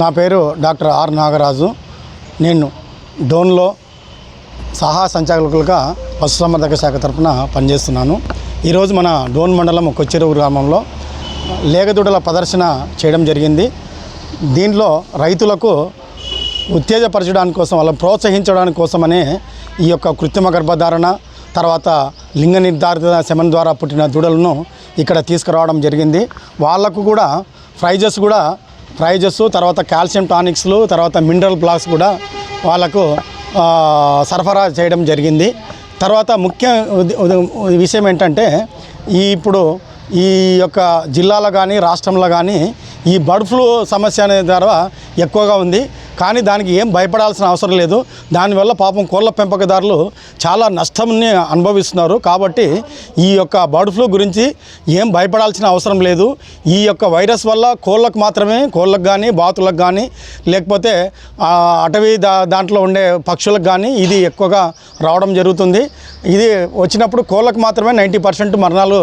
నా పేరు doctor are Nagaraju. నేను డోన్లో సహా సంచాలకులుగా పశుసంవర్ధక శాఖ తరఫున పనిచేస్తున్నాను. ఈరోజు మన డోన్ మండలం కొచ్చెరువు గ్రామంలో లేగదూడల ప్రదర్శన చేయడం జరిగింది. దీంట్లో రైతులకు ఉత్తేజపరచడానికి కోసం వాళ్ళని ప్రోత్సహించడానికి కోసమనే ఈ యొక్క కృత్రిమ గర్భధారణ తర్వాత లింగ నిర్ధారిత శమన్ ద్వారా పుట్టిన దూడలను ఇక్కడ తీసుకురావడం జరిగింది. వాళ్ళకు కూడా ప్రైజెస్ కూడా ప్రైజెస్ తర్వాత కాల్షియం టానిక్స్లు తర్వాత మినరల్ బ్లాక్స్ కూడా వాళ్ళకు సరఫరా చేయడం జరిగింది. తర్వాత ముఖ్య విషయం ఏంటంటే ఈ ఇప్పుడు ఈ యొక్క జిల్లాలో కానీ రాష్ట్రంలో కానీ ఈ బర్డ్ ఫ్లూ సమస్య అనే ద్వారా ఎక్కువగా ఉంది. కానీ దానికి ఏం భయపడాల్సిన అవసరం లేదు. దానివల్ల పాపం కోళ్ళ పెంపకదారులు చాలా నష్టంని అనుభవిస్తున్నారు. కాబట్టి ఈ యొక్క బర్డ్ ఫ్లూ గురించి ఏం భయపడాల్సిన అవసరం లేదు. ఈ యొక్క వైరస్ వల్ల కోళ్ళకు మాత్రమే కోళ్ళకు కానీ బాతులకు కానీ లేకపోతే అటవీ దా దాంట్లో ఉండే పక్షులకు కానీ ఇది ఎక్కువగా రావడం జరుగుతుంది. ఇది వచ్చినప్పుడు కోళ్ళకు మాత్రమే నైంటీ పర్సెంట్ మరణాలు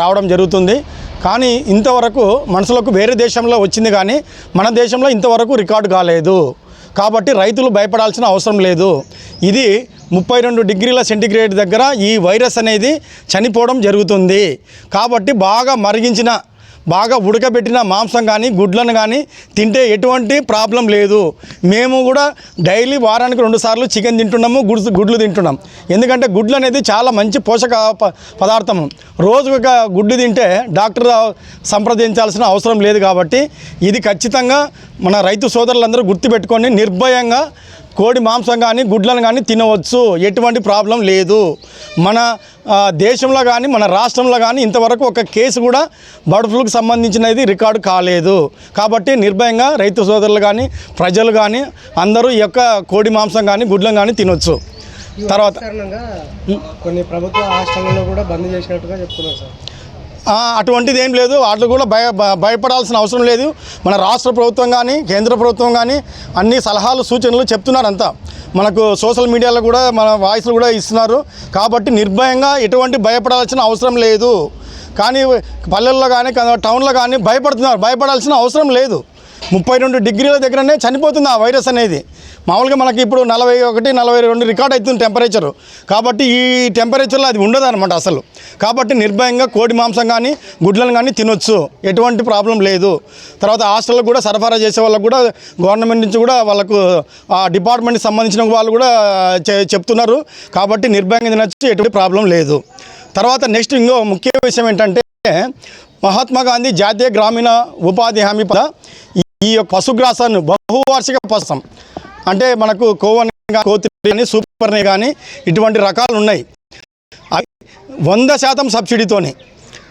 రావడం జరుగుతుంది. కానీ ఇంతవరకు మనుషులకు వేరే దేశంలో వచ్చింది కానీ మన దేశంలో ఇంతవరకు రికార్డు కాలేదు. కాబట్టి రైతులు భయపడాల్సిన అవసరం లేదు. ఇది ముప్పై రెండు డిగ్రీల సెంటిగ్రేడ్ దగ్గర ఈ వైరస్ అనేది చనిపోవడం జరుగుతుంది. కాబట్టి బాగా మరిగించిన బాగా ఉడకబెట్టిన మాంసం కానీ గుడ్లను కానీ తింటే ఎటువంటి ప్రాబ్లం లేదు. మేము కూడా డైలీ వారానికి రెండు సార్లు చికెన్ తింటున్నాము గుడ్లు గుడ్లు తింటున్నాం. ఎందుకంటే గుడ్లు అనేది చాలా మంచి పోషక ప- పదార్థము రోజు ఒక గుడ్డు తింటే డాక్టర్ సంప్రదించాల్సిన అవసరం లేదు కాబట్టి ఇది ఖచ్చితంగా మన రైతు సోదరులందరూ గుర్తుపెట్టుకొని నిర్భయంగా కోడి మాంసం కానీ గుడ్లను కానీ తినవచ్చు. ఎటువంటి ప్రాబ్లం లేదు. మన దేశంలో కానీ మన రాష్ట్రంలో కానీ ఇంతవరకు ఒక కేసు కూడా బర్డ్ ఫ్లూకి సంబంధించినది రికార్డు కాలేదు. కాబట్టి నిర్భయంగా రైతు సోదరులు కానీ ప్రజలు కానీ అందరూ ఈ యొక్క కోడి మాంసం కానీ గుడ్లను కానీ తినొచ్చు. తర్వాత కొన్ని ప్రభుత్వ హాస్టళ్ళలో కూడా బంద్ చేసినట్టుగా చెప్తున్నారు సార్. అటువంటిది ఏం లేదు. వాటికి కూడా భయ భయపడాల్సిన అవసరం లేదు. మన రాష్ట్ర ప్రభుత్వం కానీ కేంద్ర ప్రభుత్వం కానీ అన్ని సలహాలు సూచనలు చెప్తున్నారంతా. మనకు సోషల్ మీడియాలో కూడా మన వాయిస్లు కూడా ఇస్తున్నారు. కాబట్టి నిర్భయంగా ఎటువంటి భయపడాల్సిన అవసరం లేదు. కానీ పల్లెల్లో కానీ టౌన్లో కానీ భయపడుతున్నారు. భయపడాల్సిన అవసరం లేదు. ముప్పై రెండు డిగ్రీల దగ్గరనే చనిపోతుంది ఆ వైరస్ అనేది. మామూలుగా మనకి ఇప్పుడు నలభై ఒకటి నలభై రెండు రికార్డ్ అవుతుంది టెంపరేచర్ కాబట్టి ఈ టెంపరేచర్లో అది ఉండదు అనమాట అసలు. కాబట్టి నిర్భయంగా కోడి మాంసం కానీ గుడ్లను కానీ తినొచ్చు. ఎటువంటి ప్రాబ్లం లేదు. తర్వాత హాస్టల్లో కూడా సరఫరా చేసే వాళ్ళకు కూడా గవర్నమెంట్ నుంచి కూడా వాళ్ళకు ఆ డిపార్ట్మెంట్కి సంబంధించిన వాళ్ళు కూడా చె- చెప్తున్నారు. కాబట్టి నిర్భయంగా తినొచ్చు ఎటువంటి ప్రాబ్లం లేదు. తర్వాత నెక్స్ట్ ఇంకో ముఖ్య విషయం ఏంటంటే మహాత్మా గాంధీ జాతీయ గ్రామీణ ఉపాధి హామీ పద ఈ యొక్క పశుగ్రాసాన్ని బహువార్షిక పసం అంటే మనకు కోవన్ కోతి కానీ సూపర్ని కానీ ఇటువంటి రకాలు ఉన్నాయి. అవి వంద శాతం సబ్సిడీతోని.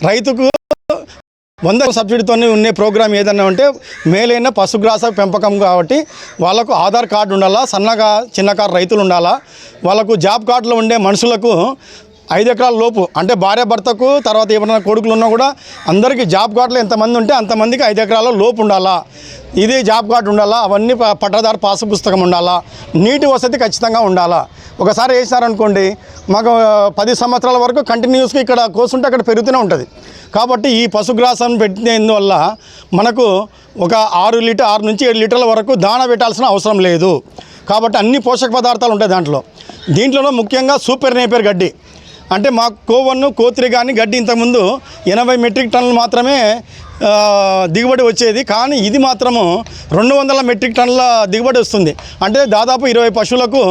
రైతుకు వంద సబ్సిడీతోనే ఉండే ప్రోగ్రామ్ ఏదన్నా అంటే మేలైన పశుగ్రాస పెంపకం కాబట్టి వాళ్ళకు ఆధార్ కార్డు ఉండాలా సన్నగా చిన్నకారు రైతులు ఉండాలా వాళ్ళకు జాబ్ కార్డులో ఉండే మనుషులకు ఐదు ఎకరాల లోపు. అంటే భార్య భర్తకు తర్వాత ఏమైనా కొడుకులు ఉన్నా కూడా అందరికీ జాబ్ కార్డులు ఎంతమంది ఉంటే అంతమందికి ఐదు ఎకరాల లోపు ఉండాలా. ఇది జాబ్ కార్డు ఉండాలా అవన్నీ పట్టదారు పట్టాదారు పాసు పుస్తకం ఉండాలా నీటి వసతి ఖచ్చితంగా ఉండాలా. ఒకసారి వేసినారనుకోండి మాకు పది సంవత్సరాల వరకు కంటిన్యూస్గా ఇక్కడ కోసుంటే అక్కడ పెరుగుతూనే ఉంటుంది. కాబట్టి ఈ పశుగ్రాసం పెట్టినందువల్ల మనకు ఒక ఆరు లీటర్ ఆరు నుంచి ఏడు లీటర్ల వరకు దాణ పెట్టాల్సిన అవసరం లేదు. కాబట్టి అన్ని పోషక పదార్థాలు ఉంటాయి దాంట్లో. దీంట్లోనూ ముఖ్యంగా సూపర్ నేపర్ గడ్డి. అంటే మా కోవన్ను కోతిరి కానీ గడ్డి ఇంతకుముందు ఎనభై మెట్రిక్ టన్నులు మాత్రమే దిగుబడి వచ్చేది. కానీ ఇది మాత్రము రెండు వందల మెట్రిక్ టన్నుల దిగుబడి వస్తుంది. అంటే దాదాపు ఇరవై పశువులకు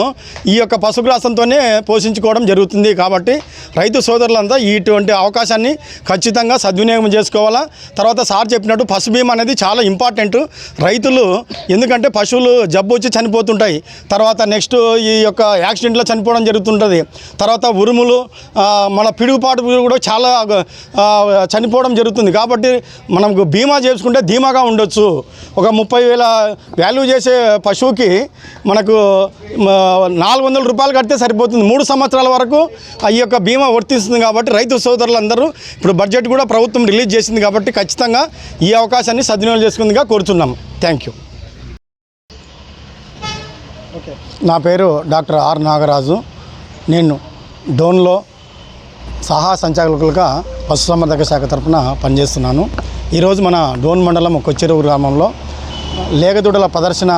ఈ యొక్క పశుగ్రాసంతోనే పోషించుకోవడం జరుగుతుంది కాబట్టి రైతు సోదరులంతా ఇటువంటి అవకాశాన్ని ఖచ్చితంగా సద్వినియోగం చేసుకోవాలా. తర్వాత సార్ చెప్పినట్టు పశు బీమా అనేది చాలా ఇంపార్టెంట్. రైతులు ఎందుకంటే పశువులు జబ్బు వచ్చి చనిపోతుంటాయి. తర్వాత నెక్స్ట్ ఈ యొక్క యాక్సిడెంట్లో చనిపోవడం జరుగుతుంటుంది. తర్వాత ఉరుములు మన పిడుగుపాటు కూడా చాలా చనిపోవడం జరుగుతుంది. కాబట్టి మనం బీమా చేసుకుంటే ధీమాగా ఉండొచ్చు. ఒక ముప్పై వేల వాల్యూ చేసే పశువుకి మనకు నాలుగు వందల రూపాయలు కడితే సరిపోతుంది. మూడు సంవత్సరాల వరకు ఈ యొక్క బీమా వర్తిస్తుంది కాబట్టి రైతు సోదరులందరూ ఇప్పుడు బడ్జెట్ కూడా ప్రభుత్వం రిలీజ్ చేసింది కాబట్టి ఖచ్చితంగా ఈ అవకాశాన్ని సద్వినియోగం చేసుకుందిగా కోరుతున్నాం. థ్యాంక్ యూ ఓకే నా పేరు డాక్టర్ ఆర్ నాగరాజు. నేను డోన్లో సహా సంచాలకులుగా పశుసంవర్ధక శాఖ తరఫున పనిచేస్తున్నాను. ఈరోజు మన డోన్ మండలం కొచ్చెరువు గ్రామంలో లేగదూడల ప్రదర్శన